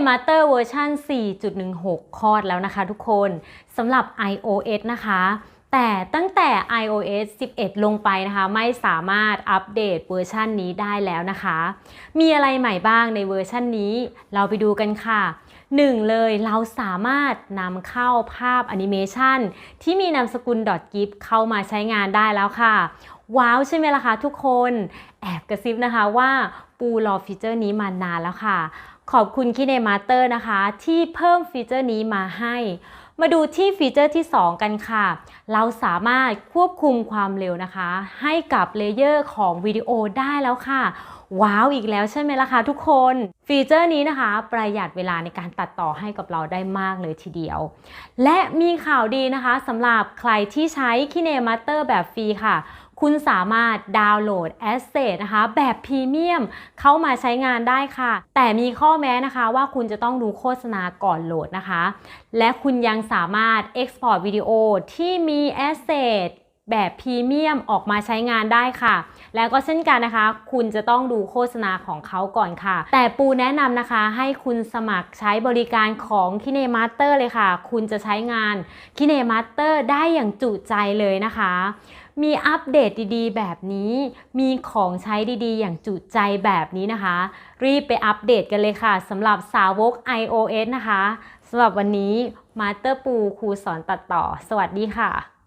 KineMaster เวอร์ชัน4.16คลอดแล้วนะคะทุกคนสำหรับ iOS นะคะ แต่ตั้งแต่ iOS 11 ลงไปนะคะ ไม่สามารถอัปเดตเวอร์ชันนี้ได้แล้วนะคะ มีอะไรใหม่บ้างในเวอร์ชันนี้ เราไปดูกันค่ะหนึ่งเลยเราสามารถนำเข้าภาพแอนิเมชันที่มีนามสกุล .gif เข้ามาใช้งานได้แล้วค่ะ ว้าวใช่ไหมล่ะคะทุกคนแอบกระซิบนะคะว่าปูรอฟีเจอร์นี้มานานแล้วค่ะ ขอบคุณ KineMaster นะคะ ที่เพิ่มฟีเจอร์นี้มาให้ มาดูที่ฟีเจอร์ที่ 2 กันค่ะ เราสามารถควบคุมความเร็วนะคะ ให้กับเลเยอร์ของวิดีโอได้แล้วค่ะว้าวอีกแล้วใช่ไหมล่ะคะทุกคนฟีเจอร์นี้นะคะ ประหยัดเวลาในการตัดต่อให้กับเราได้มากเลยทีเดียว และมีข่าวดีนะคะสำหรับใครที่ใช้ KineMaster แบบฟรีค่ะ คุณสามารถดาวน์โหลดแอสเซทนะคะ แบบพรีเมียมเข้ามาใช้งานได้ค่ะ แต่มีข้อแม้นะคะว่าคุณจะต้องดูโฆษณาก่อนโหลดนะคะ และคุณยังสามารถ Export วิดีโอที่มีแอสเซท แบบพรีเมียมออกมาใช้งานได้ค่ะ แล้วก็เช่นกันนะคะ คุณจะต้องดูโฆษณาของเขาก่อนค่ะ แต่ปูแนะนำนะคะ ให้คุณสมัครใช้บริการของ KineMaster เลยค่ะ คุณจะใช้งาน KineMaster ได้อย่างจุใจเลยนะคะ มีอัปเดตดีๆ แบบนี้ มีของใช้ดีๆ อย่างจุใจแบบนี้นะคะ รีบไปอัปเดตกันเลยค่ะสำหรับสาวก iOS นะคะสำหรับวันนี้มาสเตอร์ปูครูสอนตัดต่อ สวัสดีค่ะ